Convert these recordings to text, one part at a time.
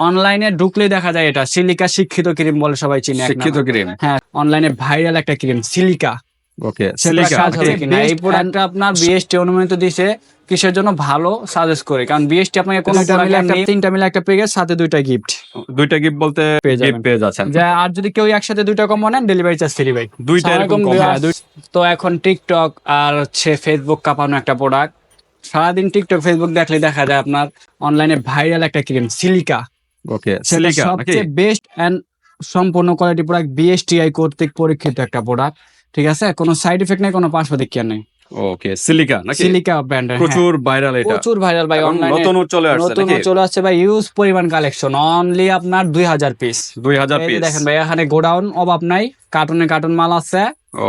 অনলাইনে ঢুকলে দেখা যায় এটা। সিলিকা শিক্ষিত ক্রিম বলে সবাই চিনে শিক্ষিত ক্রিম। হ্যাঁ অনলাইনে ভাইরাল একটা ক্রিম সিলিকা। Okay silica. এই প্রোডাক্টটা আপনার বিএসটি অনুমোদিত দিছে কিসের জন্য? ভালো সাজেস্ট করে। কারণ বিএসটি আপনাকে কোনো দুইটা মিলে একটা তিনটা মিলে একটা পেয়ে সাথে দুইটা গিফট দুইটা গিফট বলতে গিফট পেয়ে যাচ্ছেন। যা আর যদি কেউ একসাথে দুইটা কম নেন ডেলিভারি চার্জ ফ্রি ভাই। দুইটা এরকম। হ্যাঁ, দুই- তো এখন টিকটক আর হচ্ছে ফেসবুক কাঁপানো একটা প্রোডাক্ট সারাদিন টিকটক ফেসবুক দেখলে দেখা যায় আপনার অনলাইনে ভাইরাল একটা ক্রিম সিলিকা। ওকে সিলিকা সবচেয়ে বেস্ট এন্ড সম্পূর্ণ কোয়ালিটি প্রোডাক্ট বিএসটিআই কর্তৃক পরীক্ষিত একটা প্রোডাক্ট ঠিক আছে? কোনো সাইড এফেক্ট নেই কোনো নেই। ওকে সিলিকা নাকি? সিলিকা প্রচুর ভাইরাল এটা। প্রচুর ভাইরাল ভাই অনলাইনে নতুন চলে আসছে নতুন চলে আসছে ভাই ইউজ পরিমাণ কালেকশন অনলি আপনার দুই হাজার পিস দুই হাজার পিস দেখেন ভাই এখানে গোডাউন অভাব নাই কার্টুনে কার্টুন মাল আছে।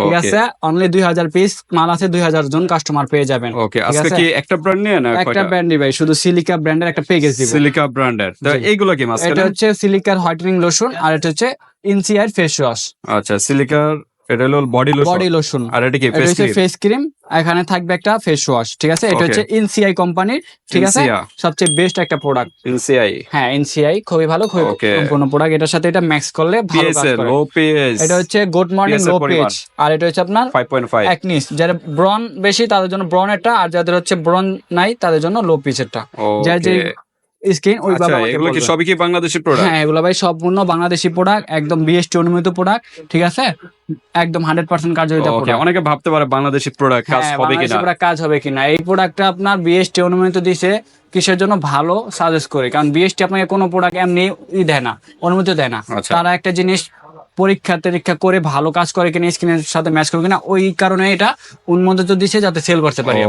ঠিক আছে? অনলি দুই হাজার পিস মাল আছে দুই হাজার জন কাস্টমার পেয়ে যাবেন। ওকে আজকে কি একটা ব্র্যান্ড নিয়ে না একটা ব্র্যান্ডই ভাই শুধু সিলিকা ব্র্যান্ডের একটা প্যাকেজ দিব। সিলিকা ব্র্যান্ডের এইগুলো কি এটা মাঝখানে হচ্ছে সিলিকার হোয়াইটেনিং লোশন আর এটা হচ্ছে ইনসিআর ফেস ওয়াশ আচ্ছা সিলিকার এটা হলো বডি লোশন বডি লোশন আর এটা কি ফেস ক্রিম ফেস ক্রিম এখানে থাকবে একটা ফেস ওয়াশ ঠিক আছে? এটা হচ্ছে ইনসিআই কোম্পানির ঠিক আছে? সবচেয়ে বেস্ট একটা প্রোডাক্ট ইনসিআই হ্যাঁ এনসিআই খুবই ভালো খুবই সম্পূর্ণ প্রোডাক্ট এটার সাথে এটা ম্যাক্স করলে ভালো কাজ করে। লো পিএস এটা হচ্ছে গুড মর্নিং লো। পেজ আর এটা হচ্ছে আপনার 5.5 একনিস যারা ব্রন বেশি তাদের জন্য ব্রন একটা আর যাদের হচ্ছে ব্রন নাই তাদের জন্য লো পিচেরটা যার যে স্ক্রিন ওইভাবে আচ্ছা এগুলো কি সবই কি বাংলাদেশি প্রোডাক্ট হ্যাঁ এগুলো ভাই সম্পূর্ণ বাংলাদেশি প্রোডাক্ট একদম বিএসটি অনুমোদিত প্রোডাক্ট ঠিক আছে? একদম হান্ড্রেড পার্সেন্ট কার্যকারিতা ওকে প্রোডাক্ট অনেকে ভাবতে পারে বাংলাদেশি প্রোডাক্ট কাজ হ্যাঁ, হবে কিনা। product কাজ হবে কিনা। এই প্রোডাক্টটা আপনার বিএসটি অনুমোদিত দিছে কিসের জন্য ভালো সাজেস্ট করে। কারণ বিএসটি আপনাকে কোনো প্রোডাক্ট এমনি ই দেয় না অনুমতি দেয় না। আচ্ছা। তারা একটা জিনিস পরীক্ষা টরীক্ষা করে ভালো কাজ করে কিনা স্ক্রিনের সাথে ম্যাচ করে কিনা ওই কারণে এটা অনুমোদিত দিছে যাতে সেল করতে পারি।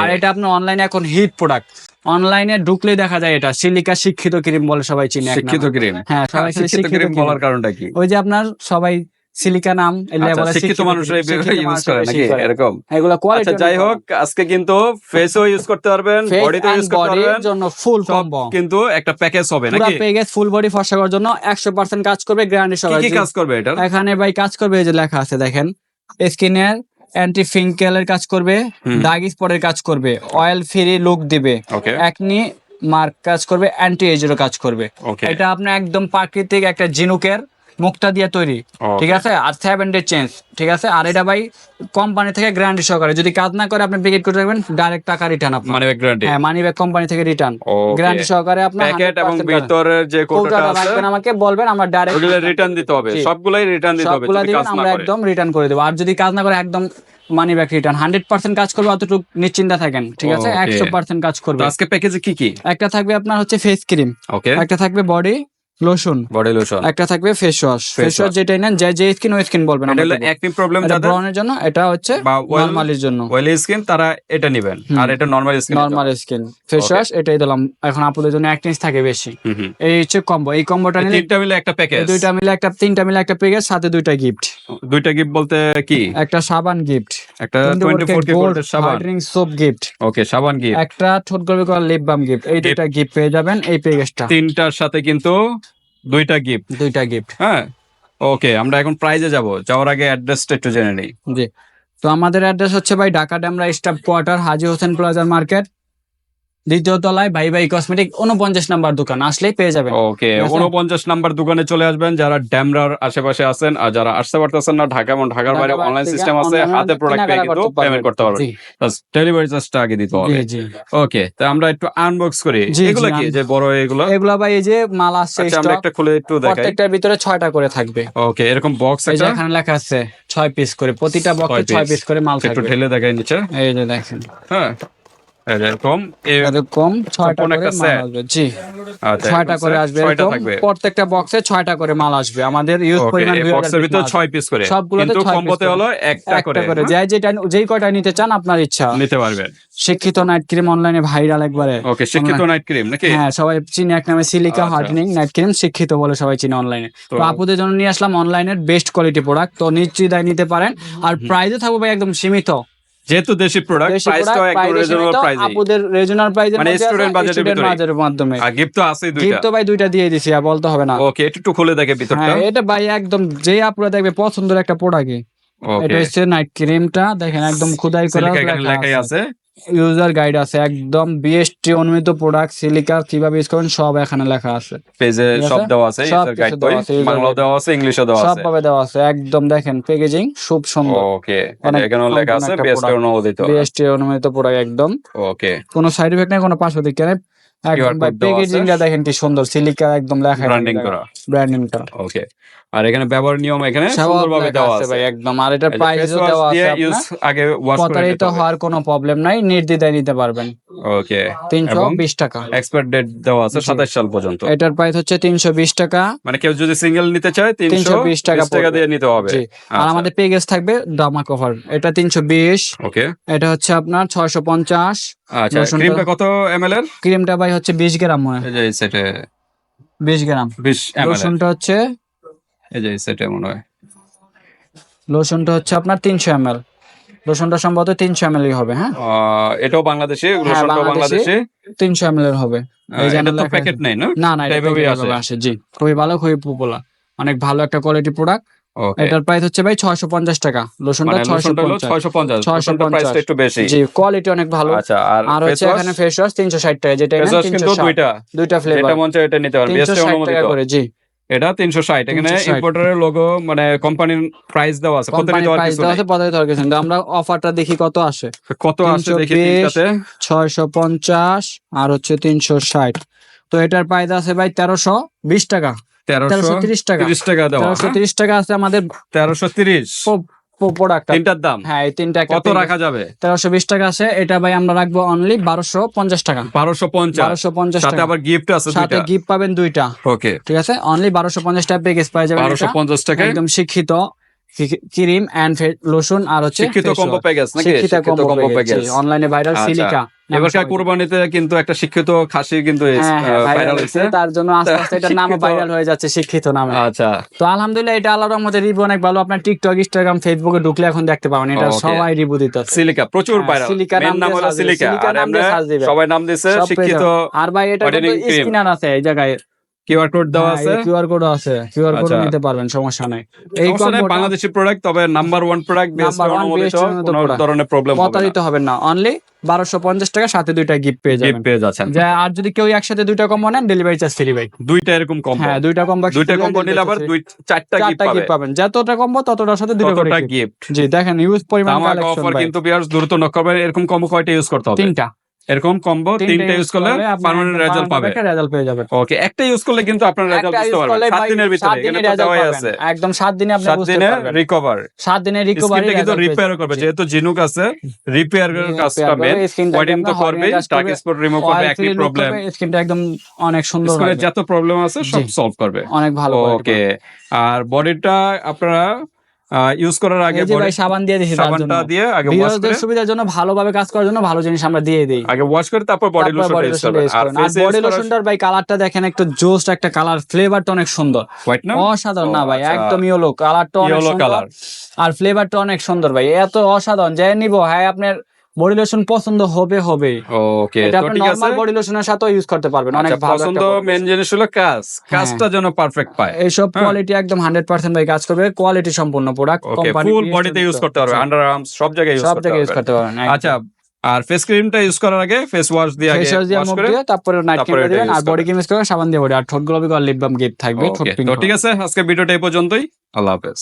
আর এটা আপনার অনলাইনে এখন হিট প্রোডাক্ট অনলাইনে ঢুকলে দেখা যায় এটা। সিলিকা শিক্ষিত ক্রিম বলে সবাই চিনে শিক্ষিত ক্রিম। হ্যাঁ সবাই শিক্ষিত ক্রিম বলার কারণটা কি? ওই যে আপনার সবাই সিলিকা নাম এগুলা আচ্ছা, শিক্ষিত মানুষরা ইউজ করে নাকি? এরকম? এগুলা আচ্ছা কোয়ালিটি যাই হোক আজকে কিন্তু ফেসও ইউজ করতে পারবেন বডিতে ইউজ করতে পারবেন। জন্য ফুল কম্বো কিন্তু একটা প্যাকেজ হবে পুরো নাকি? পেয়ে গেছে ফুল বডি ফর্সা করার জন্য একশো পার্সেন্ট কাজ করবে গ্যারান্টি কি কি কাজ করবে এটা? এখানে ভাই কাজ করবে এই যে লেখা আছে দেখেন। স্কিনের অ্যান্টি ফিঙ্কেলের কাজ করবে। দাগ স্পটের কাজ করবে অয়েল ফ্রি লুক দিবে একনি মার্ক কাজ করবে অ্যান্টি এজেরও কাজ করবে। এটা আপনার একদম প্রাকৃতিক একটা জিনুকের মুক্তা দিয়ে তৈরি ঠিক আছে? আর সেভেন ডে চেঞ্জ ঠিক আছে? আর এটা ভাই কোম্পানি থেকে গ্যারান্টি সহকারে। যদি কাজ না করে আপনি প্যাকেট করে রাখবেন ডাইরেক্ট টাকা রিটার্ন আপনার। মানে গ্যারান্টি হ্যাঁ মানি ব্যাগ কোম্পানি থেকে রিটার্ন. গ্যারান্টি সহকারে আপনার প্যাকেট এবং ভিতরের যে কোটাটা আছে আমাকে বলবেন আমরা ডাইরেক্ট ওগুলো রিটার্ন দিতে হবে। সবগুলাই রিটার্ন দিতে হবে সবগুলা যদি কাজ না আমরা একদম রিটার্ন করে দেবো। আর যদি কাজ না করে একদম money back return hundred percent কাজ করবে অতটুকু নিশ্চিন্তা থাকেন ঠিক আছে. একশো পার্সেন্ট কাজ করবে। আজকে প্যাকেজে কি কি? একটা থাকবে আপনার হচ্ছে ফেস ক্রিম ওকে একটা থাকবে বডি লোশন বডি লোশন একটা থাকবে ফেস ওয়াশ ফেস ওয়াশ। যেটাই নেন যে যে স্কিন ওই স্কিন বলবেন এটা হলো একনি প্রবলেম যাদের ব্রনের জন্য এটা হচ্ছে oil- জন্য। অয়েলি স্কিন তারা এটা নেবেন। আর এটা normal skin normal skin face wash এটাই দিলাম। এখন আপুদের জন্য অ্যাক্টিস থাকে বেশি। এই হচ্ছে কম্বো এই কম্বোটা নিলে তিনটা মিলে একটা প্যাকেজ দুইটা মিলে একটা তিনটা মিলে একটা প্যাকেজ সাথে দুইটা গিফট দুইটা গিফট বলতে কি? একটা সাবান গিফট একটা 24 কে গোল্ডের সাবান। সোপ গিফট ওকে সাবান গিফট একটা ঠোঁট গর্বে করা লিপ বাম গিফট এই দুইটা গিফট পেয়ে যাবেন এই প্যাকেজটা তিনটার সাথে কিন্তু দুইটা গিফট দুইটা গিফট হ্যাঁ? ওকে আমরা এখন প্রাইজে যাব। যাওয়ার আগে অ্যাড্রেসটা একটু জেনে নেই। জি। তো আমাদের অ্যাড্রেস হচ্ছে ভাই ঢাকা ডেমরা স্টাফ কোয়ার্টার হাজি হোসেন প্লাজার মার্কেট। দ্বিতীয় তলায় ভাই ভাই কসমেটিক উনপঞ্চাশ নাম্বার দোকান আসলেই পেয়ে যাবেন। ওকে? উনপঞ্চাশ নাম্বার দোকানে চলে আসবেন যারা ড্যামরার আশেপাশে আছেন আর যারা আসতে পারতেছেন না ঢাকা এবং ঢাকার বাইরে অনলাইন সিস্টেম আছে হাতে প্রোডাক্ট পেয়ে কিন্তু পেমেন্ট করতে পারবেন। ডেলিভারি চার্জটা আগে দিতে হবে। ওকে তো আমরা একটু আনবক্স করি। এগুলো কি? যে বড় এগুলো? এগুলা ভাই এই যে মাল আসছে আচ্ছা আমরা একটা খুলে একটু দেখাই। প্রত্যেকটার ভিতরে ছয়টা করে থাকবে। ওকে এরকম বক্স একটা? এখানে লেখা আছে ছয় পিস করে প্রতিটা বক্সে ছয় পিস করে মাল একটু থাকবে। ঢেলে দেখাই নিচে। এই যে দেখেন। হ্যাঁ। এরকম। এরকম ছয়টা করে মাল আসবে। জি আচ্ছা ছয়টা করে আসবে এরকম। প্রত্যেকটা বক্সে ছয়টা করে মাল আসবে। আমাদের ইউজ পরিমাণ এই 2000 বক্সের ভিতর ছয় পিস করে। সবগুলোতে কম্বোতে হলো একটা করে। করে? যাই যেটা যেই কয়টা নিতে চান আপনার ইচ্ছা। নিতে পারবেন। শিক্ষিত নাইট ক্রিম অনলাইনে ভাইরাল একবারে। ওকে শিক্ষিত নাইট ক্রিম নাকি? হ্যাঁ সবাই চিনি এক নামে সিলিকা। হার্ডেনিং নাইট ক্রিম শিক্ষিত বলে সবাই চিনি অনলাইনে তো আপুদের জন্য নিয়ে আসলাম অনলাইনের বেস্ট কোয়ালিটি প্রোডাক্ট তো নিশ্চিতায় নিতে পারেন। আর প্রাইসও থাকবে ভাই একদম সীমিত। যেহেতু দেশি প্রোডাক্ট প্রাইসটাও একদম রিজনেবল প্রাইসে আপুদের রিজনাল প্রাইজের মানে মধ্যে student budget এর স্টুডেন্ট ভিতরে। বাজারের মাধ্যমে। আর গিফট তো আছেই দুইটা। গিফট তো ভাই দুইটা দিয়ে দিছি আর বলতে হবে না। ওকে একটু খুলে দেখে ভিতরটা। হ্যাঁ এটা ভাই একদম যে আপুরা দেখবে পছন্দের একটা প্রোডাক্ট এটা হচ্ছে নাইট ক্রিমটা দেখেন একদম খুদাই করা লেখাই আছে। ইউজার গাইড আছে একদম বিএসটি অনুমোদিত প্রোডাক্ট সিলিকা কীভাবে ইউজ করবেন সব এখানে লেখা আছে। পেজে সব দেওয়া আছে ইউজার গাইড বই দেওয়া আছে, guide। দেওয়া আছে সব ভাবে দেওয়া আছে একদম দেখেন প্যাকেজিং খুব সুন্দর। ওকে এখানেও লেখা আছে বিএসটি। অনুমোদিত। বিএসটি অনুমোদিত প্রোডাক্ট একদম। ওকে কোনো সাইড ইফেক্ট নেই কোনো পার্শ্ব দিক নেই। একদম। প্যাকেজিংটা দেখেন কি সুন্দর সিলিকা একদম লেখা ব্র্যান্ডিং করা। ব্র্যান্ডিং করা। ওকে আর এখানে ব্যবহার নিয়ম এখানে সুন্দরভাবে দেওয়া আছে ভাই একদম। আর যে প্রাইসও দেওয়া আছে আপনার। আগে ওয়াশ করে প্রতারিত হওয়ার কোনো প্রবলেম নাই নির্দ্বিধায় নিতে পারবেন। ওকে তিনশো এবং বিশ টাকা। এক্সপায়ার ডেট দেওয়া আছে জি। 27 সাল পর্যন্ত। এটার প্রাইস হচ্ছে তিনশো বিশ টাকা। মানে কেউ যদি সিঙ্গেল নিতে চায় 320 টাকা টাকা দিয়ে নিতে হবে। আর আমাদের পেগেজ থাকবে ডামা কভার এটা তিনশো বিশ। ওকে এটা হচ্ছে আপনার ছয়শো পঞ্চাশ। আচ্ছা লোশনটা- ক্রিমটা কত এমএল এর? ক্রিমটা ভাই হচ্ছে বিশ গ্রাম মনে হয়। এই যে সেটে বিশ গ্রাম। 20 এমএল হচ্ছে এই যে সেটে মনে হয়। লোশনটা হচ্ছে আপনার তিনশো এম এল লোশনটা সম্ভবত তিনশো এম হবে হ্যাঁ? এটাও বাংলাদেশি রসুনটাও বাংলাদেশি। বাংলাদেশি। তিনশো এম এর হবে এটা তো প্যাকেট। নেই না? না আসে। জি। খুবই ভালো খুবই পপুলার অনেক ভালো একটা কোয়ালিটি প্রোডাক্ট এটার প্রাইস হচ্ছে ভাই ছয়শো পঞ্চাশ টাকা। লোশনটা মানে ছয়শো পঞ্চাশ। 650 650 রসুনটার প্রাইসটা একটু বেশি। জি কোয়ালিটি অনেক ভালো। আচ্ছা আর হচ্ছে এখানে ফেস ওয়াশ তিনশো ষাট টাকা যেটা দুইটা। দুইটা ফ্লেভার এটা নিতে টাকা করে জি। এটা 360 এখানে ইম্পোর্টারের লোগো মানে কোম্পানির প্রাইস দেওয়া আছে। প্রাইস দেওয়া কিন্তু আমরা অফারটা দেখি কত আসে। কত আছে দেখি 320 তিনটাতে ছয়শো পঞ্চাশ আর হচ্ছে তিনশো ষাট। তো এটার প্রাইস আছে ভাই তেরোশো বিশ টাকা। তেরোশো 1330 তিরিশ টাকা। টাকা দেওয়া। তেরোশো তিরিশ টাকা আছে আমাদের 1330 প্রোডাক্ট তিনটার দাম? হ্যাঁ এই তিনটা কত রাখা যাবে? তেরোশো বিশ টাকা আছে এটা ভাই আমরা রাখব অনলি বারোশো পঞ্চাশ টাকা। 1250 বারোশো পঞ্চাশ সাথে টাকা। আবার গিফট আছে সাথে গিফট পাবেন দুইটা। ওকে ঠিক আছে? অনলি বারোশো পঞ্চাশ টাকা প্যাকেজ পাওয়া এটা। 1250 টাকায়? একদম শিক্ষিত ক্রিম এন্ড লোশন আর হচ্ছে শিক্ষিত কম্বো প্যাকেজ নাকি? শিক্ষিত কম্বো প্যাকেজ অনলাইনে ভাইরাল। সিলিকা এবারকার কুরবানিতে কিন্তু একটা শিক্ষিত খাসি কিন্তু হ্যাঁ হ্যাঁ ভাইরাল হয়েছে। তার জন্য আস্তে আস্তে এটা নাম ভাইরাল হয়ে যাচ্ছে শিক্ষিত নামে। আচ্ছা। তো আলহামদুলিল্লাহ এটা আল্লাহর রহমতে রিভিউ অনেক ভালো। আপনার টিকটক ইনস্টাগ্রাম ফেসবুকে ঢুকলে এখন দেখতে পাবেন। এটা সবাই রিভিউ দিতে সিলিকা প্রচুর হ্যাঁ, ভাইরাল সিলিকা নাম হলো সিলিকা আর আমরা সবাই নাম দিয়েছে শিক্ষিত আর ভাই এটা স্পিনার আছে এই জায়গায়। কিউআর কোড দেওয়া আছে? কিউআর কোড আছে। কিউআর কোড আচ্ছা। নিতে পারবেন সমস্যা নাই। এই বাংলাদেশি প্রোডাক্ট তবে নাম্বার ওয়ান প্রোডাক্ট অনুমোদিত কোনো ধরনের প্রবলেম হবে না। হবেন না। অনলি বারোশো পঞ্চাশ টাকা সাথে দুইটা গিফট পেয়ে গিফট পেয়ে যাচ্ছেন। যে আর যদি কেউ একসাথে দুইটা কম্বো নেন ডেলিভারি চার্জ ফ্রি ভাই। দুইটা এরকম কম্বো হ্যাঁ দুইটা কম্বো দুইটা কম্বো নিলে আবার দুই চারটা গিফট পাবেন। যতটা কম্বো ততটার সাথে দুটো করে গিফট জি দেখেন ইউজ পরিমাণ কালেকশন অফার কিন্তু বিয়ার্স দ্রুত নক করবেন। এরকম কম্বো কয়টা ইউজ করতে হবে? তিনটা। এরকম কম্বো তিনটা ইউজ করলে পার্মানেন্ট রেজাল্ট পাবে। একটা রেজাল্ট পেয়ে যাবেন ওকে একটা ইউজ করলে কিন্তু আপনার রেজাল্ট বুঝতে পারবেন। করলে সাত দিনের ভিতরে এখানে দিনে result আছে। একদম সাত দিনে আপনি বুঝতে দিনে পারবেন। রিকভার সাত দিনে রিকভারি কিন্তু রিপেয়ার করবে। যেহেতু জিনুক আছে রিপেয়ার কাজটা মেন হোয়াইটিং তো করবে। ডার্ক স্পট রিমুভ করবে একনি প্রবলেম স্কিনটা একদম অনেক সুন্দর হবে। যত প্রবলেম আছে সব সলভ করবে। অনেক ভালো ওকে আর বডিটা আপনারা ইউজ করার আগে ভাই সাবান দিয়ে দিছি সাবানটা দিয়ে আগে ওয়াশ করে সুবিধার জন্য ভালোভাবে কাজ করার জন্য ভালো জিনিস আমরা দিয়ে দেই। আগে ওয়াশ করে তারপর বডি লোশন ইউজ করবেন আর। বডি লোশনটার ভাই কালারটা দেখেন একটু জোস্ট একটা কালার ফ্লেভারটা অনেক সুন্দর। হোয়াইট না? অসাধারণ। না ভাই আচ্ছা। একদম ইয়েলো কালারটা অনেক সুন্দর। আর ফ্লেভারটা অনেক সুন্দর ভাই এত অসাধারণ। যাই নিব হ্যাঁ আপনার বডি লোশন পছন্দ হবে হবে। ওকে এটা আপনি নরমাল বডি লোশনের সাথেও ইউজ করতে পারবেন অনেক আচ্ছা, ভালো পছন্দ মেন জিনিস হলো কাজ। কাজটা যেন পারফেক্ট পায়। এইসব হ্যাঁ। কোয়ালিটি একদম হান্ড্রেড পার্সেন্ট ভাই কাজ করবে কোয়ালিটি সম্পূর্ণ প্রোডাক্ট ওকে ফুল বডিতে ইউজ করতে পারবে আন্ডার আর্মস সব জায়গায় ইউজ করতে ইউজ করতে পারবেন আচ্ছা আর ফেস ক্রিমটা ইউজ করার আগে ফেস ওয়াশ দিয়ে আগে ওয়াশ করে তারপরে নাইট ক্রিম দিবেন আর বডি। ক্রিম ইউজ করবেন সাবান দিয়ে বডি আর ঠোঁট গোলাপি আর লিপ বাম গিফট থাকবে ঠোঁট ঠিক আছে আজকে ভিডিওটা এই পর্যন্তই। আল্লাহ হাফেজ।